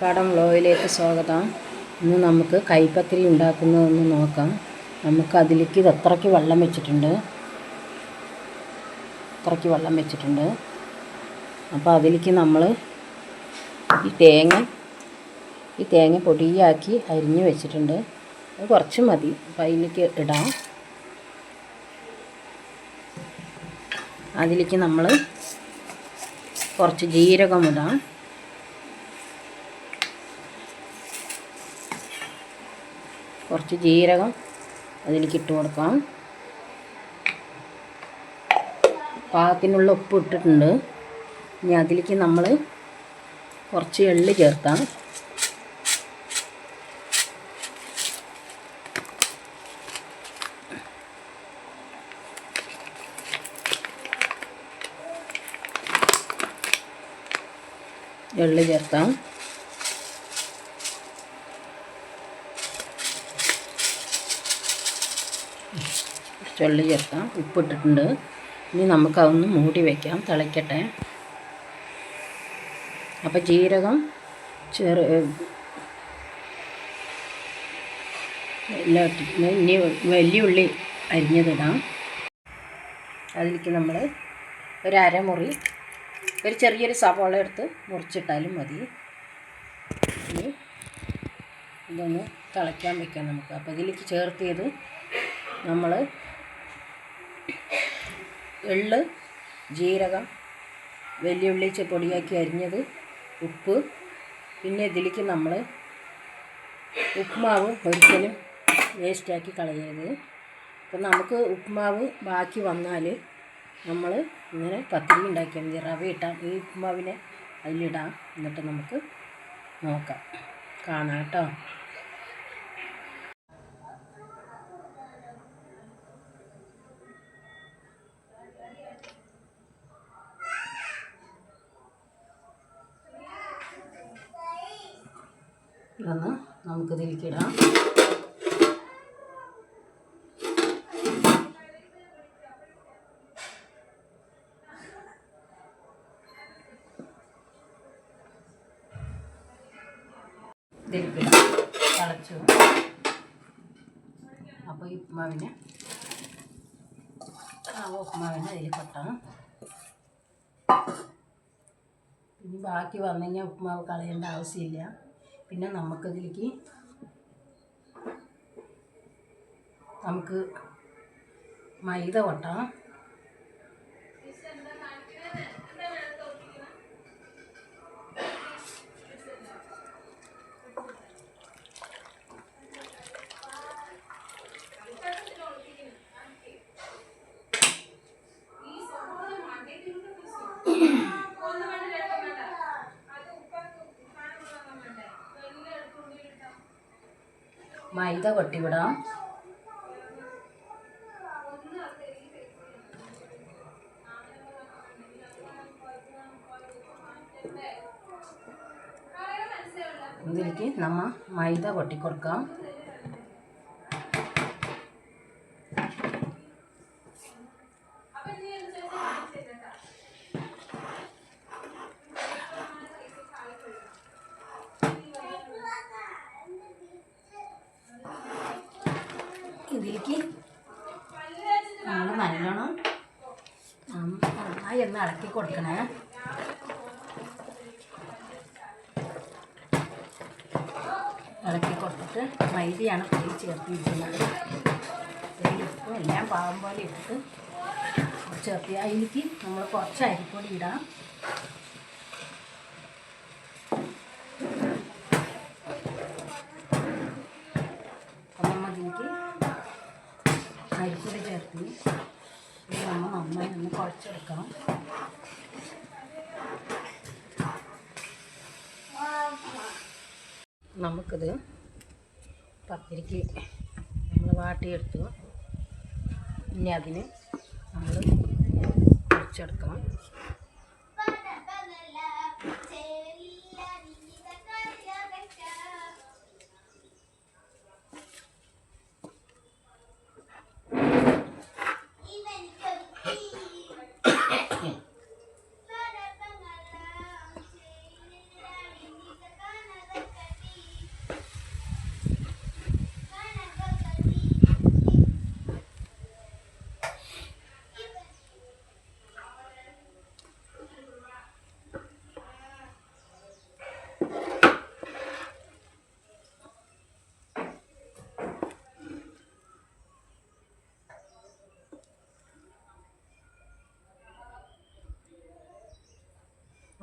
കടം വ്ലോഗിലേക്ക് സ്വാഗതം. ഇന്ന് നമുക്ക് കൈപ്പത്തിരി ഉണ്ടാക്കുന്നതെന്ന് നോക്കാം. നമുക്ക് അതിലേക്ക് ഇത് അത്രയ്ക്ക് വെള്ളം വെച്ചിട്ടുണ്ട്? അത്രയ്ക്ക് വെള്ളം വെച്ചിട്ടുണ്ട്? അപ്പോൾ അതിലേക്ക് നമ്മൾ ഈ തേങ്ങ ഈ തേങ്ങ പൊടിയാക്കി അരിഞ്ഞ് വെച്ചിട്ടുണ്ട്. അത് കുറച്ച് മതി. അപ്പോൾ അതിലേക്ക് ഇടാം. അതിലേക്ക് നമ്മൾ കുറച്ച് ജീരകം ഇടാം. കുറച്ച് ജീരകം അതിലേക്ക് ഇട്ട് കൊടുക്കാം പാകത്തിനുള്ള ഉപ്പ് ഇട്ടിട്ടുണ്ട്. ഇനി അതിലേക്ക് നമ്മൾ കുറച്ച് എള്ള് ചേർക്കാം. എള്ള് ചേർത്താം ചൊള്ളി ചേർക്കാം ഉപ്പിട്ടിട്ടുണ്ട്. ഇനി നമുക്കതൊന്ന് മൂടി വയ്ക്കാം തിളയ്ക്കട്ടെ. അപ്പോൾ ജീരകം ചെറു എല്ലാം ഇനി വലിയ ഉള്ളി അരിഞ്ഞതിടാം. അതിലേക്ക് നമ്മൾ ഒരു അരമുറി ഒരു ചെറിയൊരു സവാള എടുത്ത് മുറിച്ചിട്ടാലും മതി. ഇനി ഇതൊന്ന് തിളയ്ക്കാൻ വയ്ക്കാം നമുക്ക്. അപ്പോൾ ഇതിലേക്ക് ചേർത്തിയത് നമ്മൾ എള്ള് ജീരകം വെല്ലുള്ളി പൊടിയാക്കി അരിഞ്ഞത് ഉപ്പ്. പിന്നെ ഇതിലേക്ക് നമ്മൾ ഉപ്മാവ് ഒരിക്കലും വേസ്റ്റാക്കി കളയരുത്. അപ്പം നമുക്ക് ഉപ്മാവ് ബാക്കി വന്നാൽ നമ്മൾ ഇങ്ങനെ പത്തിരി ഉണ്ടാക്കിയാൽ മതി. റവ ഇട്ടാം ഈ ഉപ്മാവിനെ അതിലിടാം. എന്നിട്ട് നമുക്ക് നോക്കാം. കാണാം കേട്ടോ ഇതൊന്ന് നമുക്കിതിലേക്ക് ഇടാം. ഇതിലേക്ക് ഇടാം. തിളച്ചു. അപ്പോൾ ഈ ഉപ്മാവിനെ ആ ഉപ്മാവിനെ അതിൽ കൊട്ടാം. ഇനി ബാക്കി വന്നു കഴിഞ്ഞാൽ ഉപ്മാവ് കളയേണ്ട ആവശ്യമില്ല. പിന്നെ നമുക്കതിലേക്ക് നമുക്ക് മൈദ കൊട്ടാം മൈദ കൊട്ടിവിടാം ഇതിലേക്ക് നമ്മ മൈദ കൊട്ടിക്കൊടുക്കാം. ഇതിലേക്ക് നമ്മൾ നല്ലോണം നന്നായി ഒന്ന് ഇളക്കി കൊടുക്കണേ ഇളക്കി കൊടുത്തിട്ട് മൈദയാണ് പൊടി ചേർത്തിരിക്കുന്നത് എല്ലാം പാകം പോലെ ഇട്ടിട്ട് ചേർത്തി അതിലേക്ക് നമ്മൾ കുറച്ച് അരിപ്പൊടി ഇടാം. അപ്പം നമ്മൾ ഇതിലേക്ക് അരിപ്പൊടി ചേർത്ത് നമ്മൾ നന്നായി ഒന്ന് കുഴച്ചെടുക്കാം നമുക്കിത് പത്തിരിക്ക് നമ്മൾ വാട്ടിയെടുത്തു. ഇനി അതിന് നമ്മൾ കുഴച്ചെടുക്കണം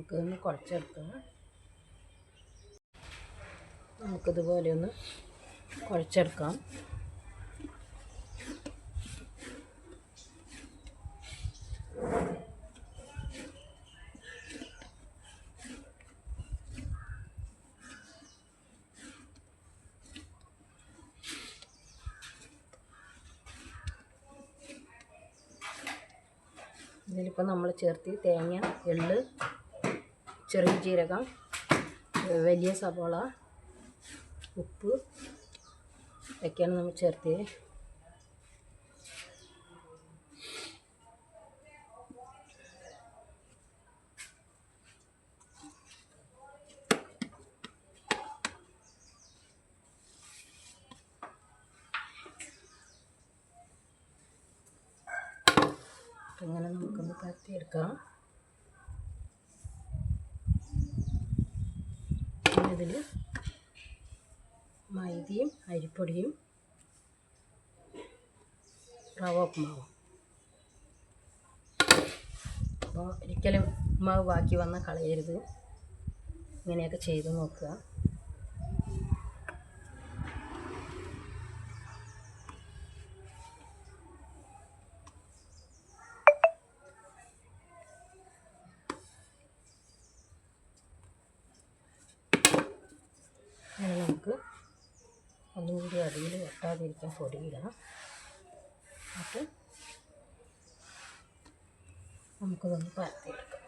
നമുക്കിതൊന്ന് കുഴച്ചെടുക്കാം. നമുക്കിതുപോലെ ഒന്ന് കുഴച്ചെടുക്കാം. ഇതിലിപ്പോൾ നമ്മൾ ചേർത്ത് തേങ്ങ എള്ള് ചെറിയ ജീരകം വലിയ സവാള ഉപ്പ് ഇതൊക്കെയാണ് നമ്മൾ ചേർത്തത്. ഇങ്ങനെ നമുക്കൊന്ന് പരത്തിയെടുക്കാം. ഇതിൽ മൈദയും അരിപ്പൊടിയും റവ ഉപ്പുമാവും അപ്പോൾ ഒരിക്കലും ഉപ്പുമാവ് ബാക്കി വന്നാൽ കളയരുത്. ഇങ്ങനെയൊക്കെ ചെയ്ത് നോക്കുക അങ്ങനെ നമുക്ക് കൂടി അടിയിൽ വെട്ടാതിരിക്കാൻ പൊടിയിടണം. എന്നിട്ട് നമുക്കതൊന്ന് പരത്തിയെടുക്കാം.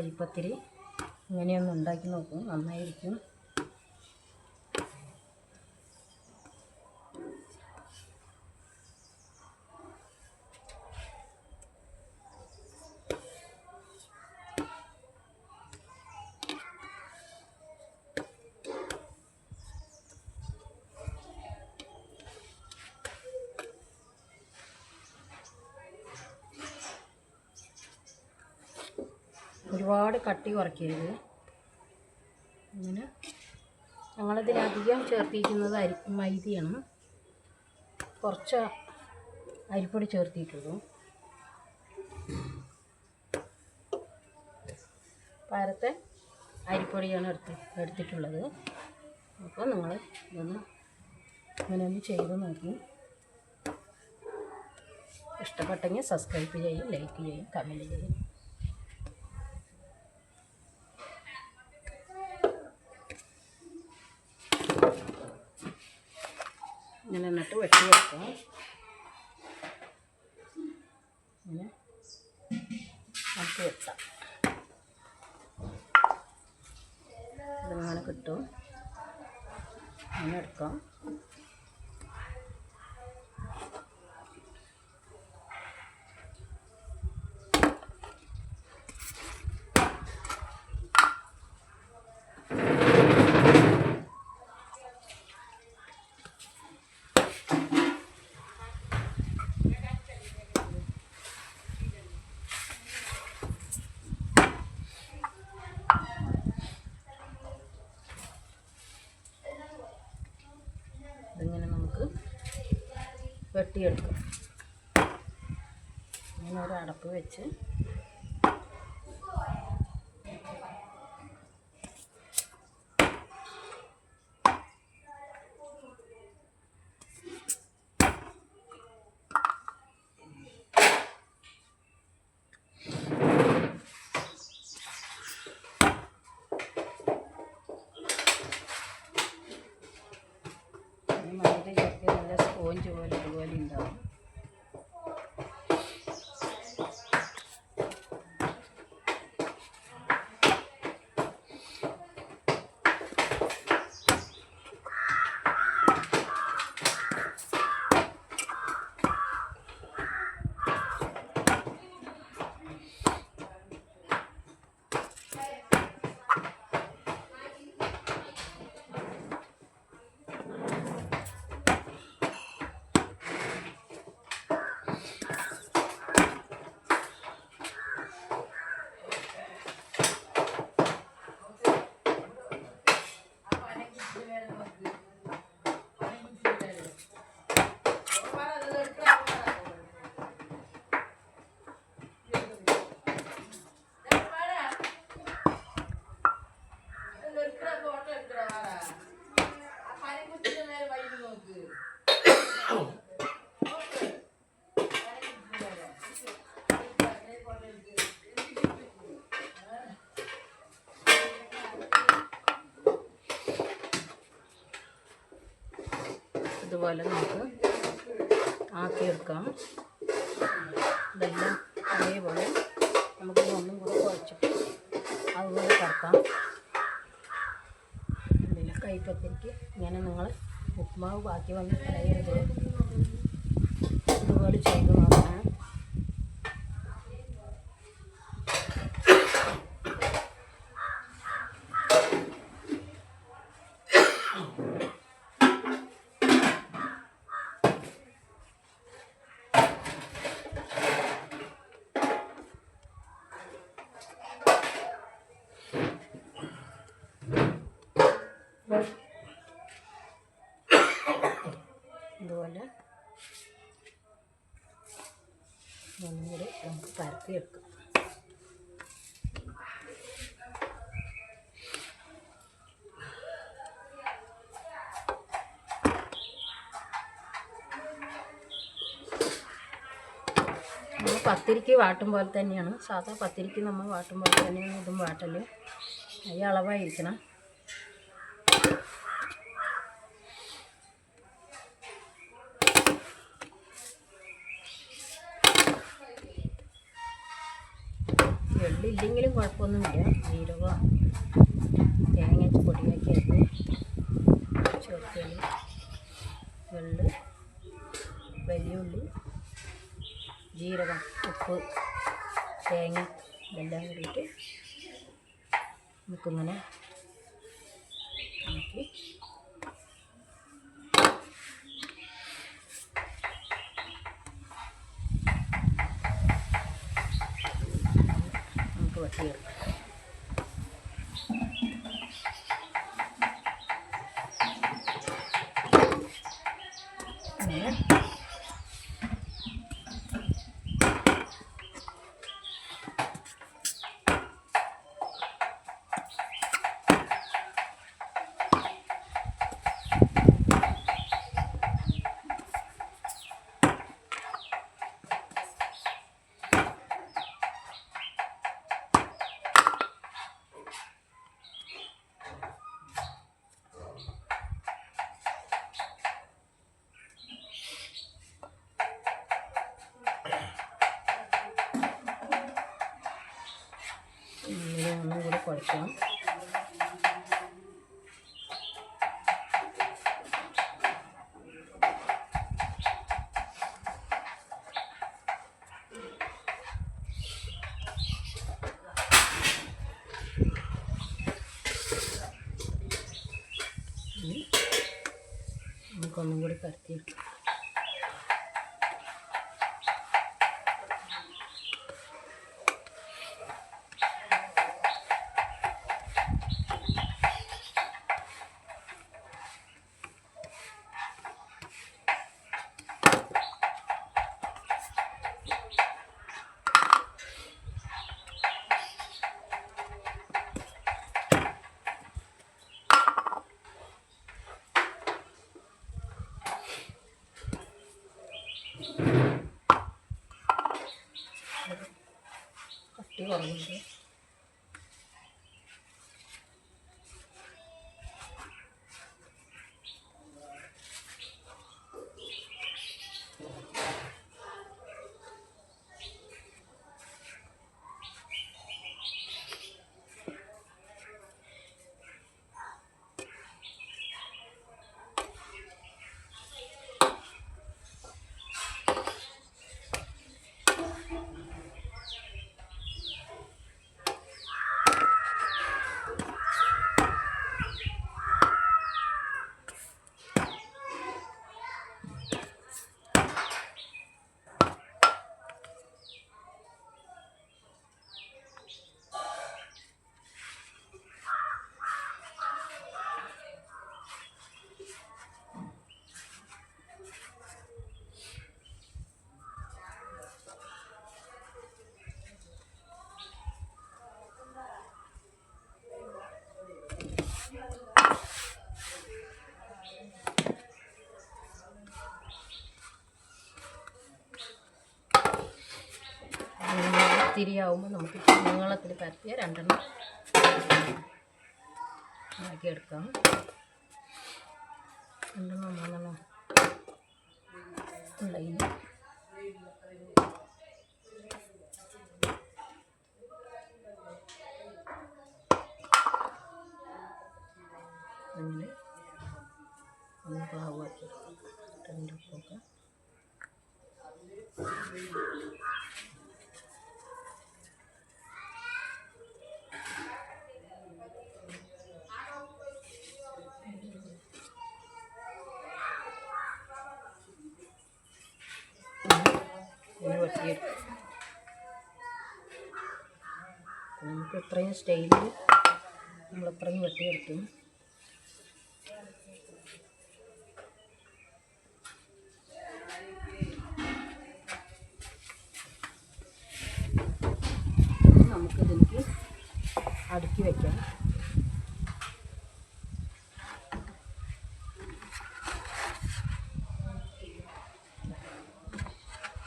കൈപ്പത്തിരി ഇങ്ങനെയൊന്ന് ഉണ്ടാക്കി നോക്കും. നന്നായിരിക്കും. ഒരുപാട് കട്ടി കുറയ്ക്കരുത്. അങ്ങനെ ഞങ്ങളിതിലധികം ചേർത്തിരിക്കുന്നത് അരി മൈദയാണ്. കുറച്ച് അരിപ്പൊടി ചേർത്തിട്ടുള്ളൂ. പരത്തെ അരിപ്പൊടിയാണ് എടുത്ത് എടുത്തിട്ടുള്ളത്. അപ്പോൾ നിങ്ങൾ ഇതൊന്ന് ഇങ്ങനെ ഒന്ന് ചെയ്ത് നോക്കി. ഇഷ്ടപ്പെട്ടെങ്കിൽ സബ്സ്ക്രൈബ് ചെയ്യും ലൈക്ക് ചെയ്യും കമന്റ് ചെയ്യും ഇങ്ങനെ എന്നിട്ട് വെട്ടി വെക്കാം ഇങ്ങനെ നമുക്ക് വെട്ടാം ഇതിങ്ങനെ കിട്ടും ഇങ്ങനെ എടുക്കാം ഇതിങ്ങനെ വെട്ടിയെടുക്കാം. ഇങ്ങനെ ഒരു അടപ്പ് വെച്ച് ഇതുപോലെ നമുക്ക് ആക്കിയെടുക്കാം. ഇതെല്ലാം അതേപോലെ നമുക്ക് ഒന്നും കൂടെ കുഴച്ചിട്ട് അതുപോലെ കറക്കാം. ഇതിൽ കൈപ്പത്തിരിക്ക് ഇങ്ങനെ നിങ്ങൾ ഉപ്മാവ് ബാക്കി വന്ന് കളയരുത് ഇതുപോലെ ചെയ്ത് നോക്കണം. ഇതുപോലെ ഒന്നും കൂടി നമുക്ക് പരത്തി നമ്മൾ പത്തിരിക്ക് വാട്ടും പോലെ തന്നെയാണ്. സാധാ പത്തിരിക്ക് നമ്മൾ വാട്ടും പോലെ തന്നെയാണ് ഇതും വാട്ടൽ ഈ അളവായിരിക്കണം. വെള്ളില്ലെങ്കിലും കുഴപ്പമൊന്നുമില്ല. ജീരകം തേങ്ങ പൊടിയാക്കി അരിഞ്ഞ് ചേർക്കൽ വലിയ ഉള്ളി ജീരകം ഉപ്പ് തേങ്ങ ഇതെല്ലാം കൂടിയിട്ട് നമുക്കിങ്ങനെ ആക്കി നമുക്ക് ഒന്നും കൂടി കുഴക്കണം ഇനി നമുക്കൊന്നും കൂടി പരത്തിയെടുക്കാം കട്ടി കുറവുണ്ട് തിരിയാവുമ്പോൾ നമുക്ക് നീളത്തിൽ പരത്തിയ രണ്ടെണ്ണം ആക്കിയെടുക്കാം. രണ്ടെണ്ണം മൂന്നെണ്ണം ഉള്ളതിന് അങ്ങനെ ഒന്ന് പാവാക്കി രണ്ട് ഉപ്പൊക്കെ ഇങ്ങനെ വെട്ടിയെടുക്കും നമുക്ക് ഇത്രയും സ്റ്റൈലിൽ നമ്മൾ ഇത്രയും വെട്ടിയെടുക്കും നമുക്കിതിലേക്ക് അടുക്കി വയ്ക്കാം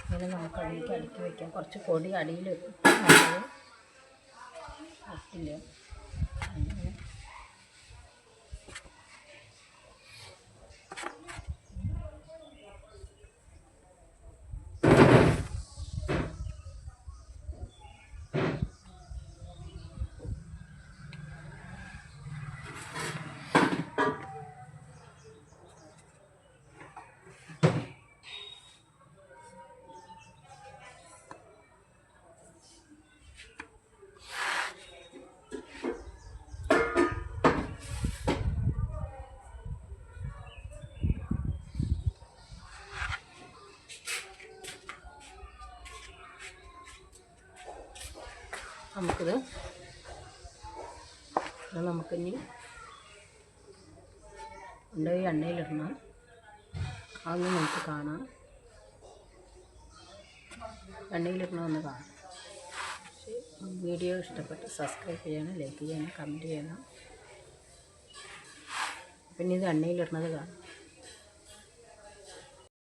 ഇങ്ങനെ നമുക്ക് അതിലേക്ക് അടുക്കി വയ്ക്കാം കുറച്ച് പൊടി അടിയിൽ പറ്റില്ല കൊണ്ടുപോയി എണ്ണയിലിടണം. അതൊന്ന് നമുക്ക് കാണാം. എണ്ണയിലിടണമെന്ന് കാണാം. വീഡിയോ ഇഷ്ടപ്പെട്ട് സബ്സ്ക്രൈബ് ചെയ്യണം ലൈക്ക് ചെയ്യണം കമന്റ് ചെയ്യണം. പിന്നെ ഇത് എണ്ണയിലിടുന്നത് കാണാം.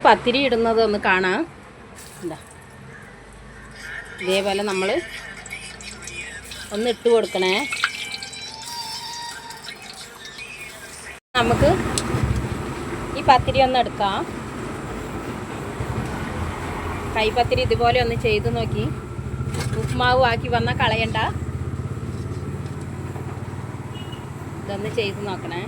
പത്തിരി ഇടുന്നത് ഒന്ന് കാണാം. എന്താ ഇതേപോലെ നമ്മൾ ഒന്ന് ഇട്ട് കൊടുക്കണേ. നമുക്ക് പത്തിരി ഒന്ന് എടുക്കാം. കൈപ്പത്തിരി ഇതുപോലെ ഒന്ന് ചെയ്ത് നോക്കി. ഉപ്മാവ് ആക്കി വന്നാൽ കളയണ്ട. ഇതൊന്ന് ചെയ്ത് നോക്കണേ.